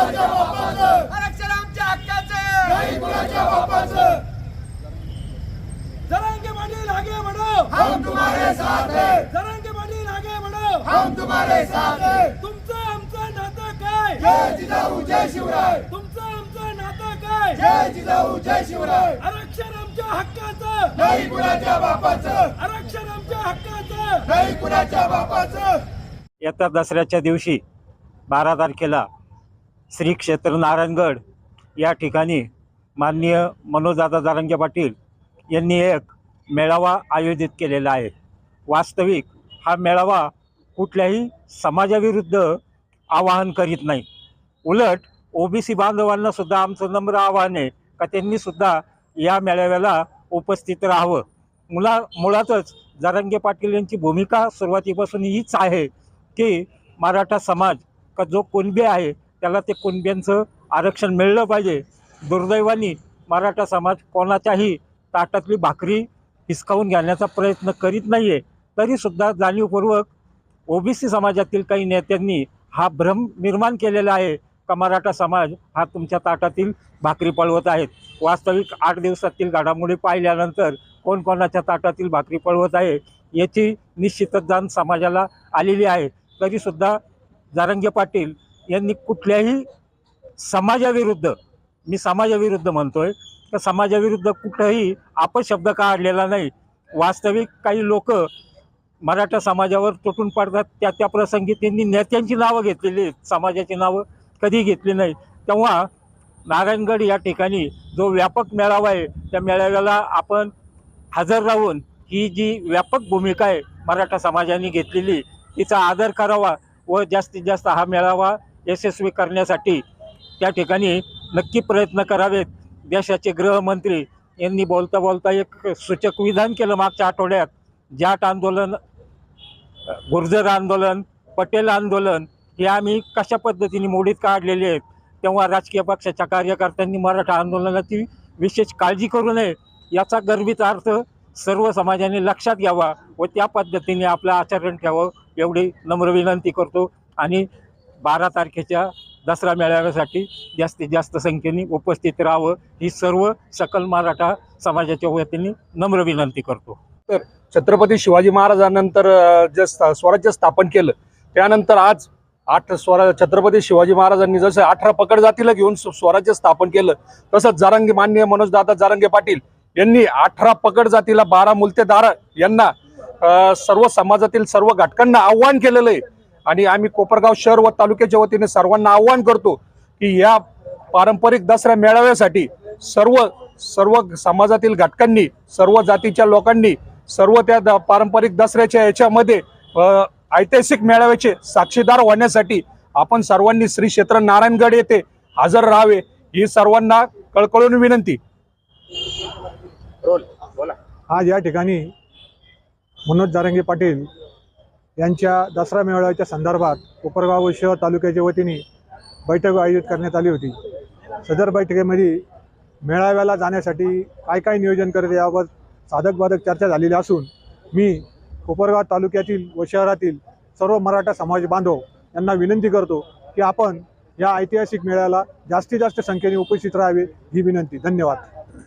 आरक्षण आमच्या हक्काचं. आमचं शिवराय. आरक्षण आमच्या हक्काचं. नाही कुणाच्या बापाचं. आरक्षण आमच्या हक्काचं. नाही कुणाच्या बापाचं. येत्या दसऱ्याच्या दिवशी बारा तारखेला श्री क्षेत्र नारायणगड या ठिकाणी माननीय मनोजदादा जारंगे पाटील यांनी एक मेळावा आयोजित केलेला आहे. वास्तविक हा मेळावा कुठल्याही समाजाविरुद्ध आवाहन करीत नाही. उलट ओबीसी बांधवांना सुद्धा आमचं नम्र आवाहन आहे का त्यांनी सुद्धा या मेळाव्याला उपस्थित राहावं. मुला मुळातच जारंगे पाटील यांची भूमिका सुरुवातीपासून हीच आहे की मराठा समाज का जो कुणबी आहे त्याला ते कुणब्यांचं आरक्षण मिळलं पाहिजे. दुर्दैवाने मराठा समाज कोणाच्याही ताटातली भाकरी हिसकावून घेण्याचा प्रयत्न करीत नाही आहे तरीसुद्धा जाणीवपूर्वक ओबीसी समाजातील काही नेत्यांनी हा भ्रम निर्माण केलेला आहे का मराठा समाज हा तुमच्या ताटातील भाकरी पळवत आहेत. वास्तविक आठ दिवसातील घडामोडी पाहिल्यानंतर कोण कोणाच्या ताटातील भाकरी पळवत आहे याची निश्चितच जाण समाजाला आलेली आहे. तरीसुद्धा जारंगे पाटील यांनी कुठल्याही समाजाविरुद्ध मी समाजाविरुद्ध म्हणतोय तर समाजाविरुद्ध कुठंही अपशब्द काढलेला नाही. वास्तविक काही लोक मराठा समाजावर तुटून पडतात. त्या त्या प्रसंगी त्यांनी नेत्यांची नावं घेतलेली आहेत. समाजाची नावं कधी घेतली नाही. तेव्हा नारायणगड या ठिकाणी जो व्यापक मेळावा आहे त्या मेळाव्याला आपण हजर राहून ही जी व्यापक भूमिका आहे मराठा समाजाने घेतलेली तिचा आदर करावा व जास्तीत जास्त हा मेळावा यशस्वी करण्यासाठी त्या ठिकाणी नक्की प्रयत्न करावेत. देशाचे गृहमंत्री यांनी बोलता बोलता एक सूचक विधान केलं मागच्या आठवड्यात. जाट आंदोलन गुर्जर आंदोलन पटेल आंदोलन हे आम्ही कशा पद्धतीने मोडीत काढलेले आहेत तेव्हा राजकीय पक्षाच्या कार्यकर्त्यांनी मराठा आंदोलनाची विशेष काळजी करू नये याचा गर्भित अर्थ सर्व समाजाने लक्षात घ्यावा व त्या पद्धतीने आपलं आचरण ठेवावं एवढी नम्र विनंती करतो. आणि बारा तारखेच्या दसरा मेळाव्यासाठी जास्तीत जास्त संख्येने उपस्थित राहावं ही सर्व सकल मराठा समाजाच्या वतीने नम्र विनंती करतो. तर छत्रपती शिवाजी महाराजांनंतर जे स्वराज्य स्थापन केलं त्यानंतर आज आठ स्वरा छत्रपती शिवाजी महाराजांनी जसं अठरा पकड जातीला घेऊन स्वराज्य स्थापन केलं तसंच जारंगी मान्य मनोजदादा जारंगे पाटील यांनी अठरा पकड जातीला बारा मुलतेदार यांना सर्व समाजातील सर्व घटकांना आव्हान केलेलं आहे. आणि आम्ही कोपरगाव शहर व तालुक्याच्या वतीने सर्वांना आव्हान करतो की या पारंपरिक दसरा मेळाव्यासाठी सर्व सर्व समाजातील घटकांनी सर्व जातीच्या लोकांनी सर्व त्या द- पारंपरिक दसऱ्याच्या याच्यामध्ये ऐतिहासिक मेळाव्याचे साक्षीदार होण्यासाठी आपण सर्वांनी श्री क्षेत्र नारायणगड येथे हजर राहावे ही सर्वांना कळकळून विनंती. आज या ठिकाणी मनोज जारंगे पाटील यांच्या दसरा मेळाव्याच्या संदर्भात कोपरगाव व शहर तालुक्याच्या वतीने बैठक आयोजित करण्यात आली होती. सदर बैठकीमध्ये मेळाव्याला जाण्यासाठी काय काय नियोजन करते याबाबत साधक बाधक चर्चा झालेली असून मी कोपरगाव तालुक्यातील व शहरातील सर्व मराठा समाज बांधव यांना विनंती करतो की आपण या ऐतिहासिक मेळ्याला जास्तीत जास्त संख्येने उपस्थित राहावे ही विनंती. धन्यवाद.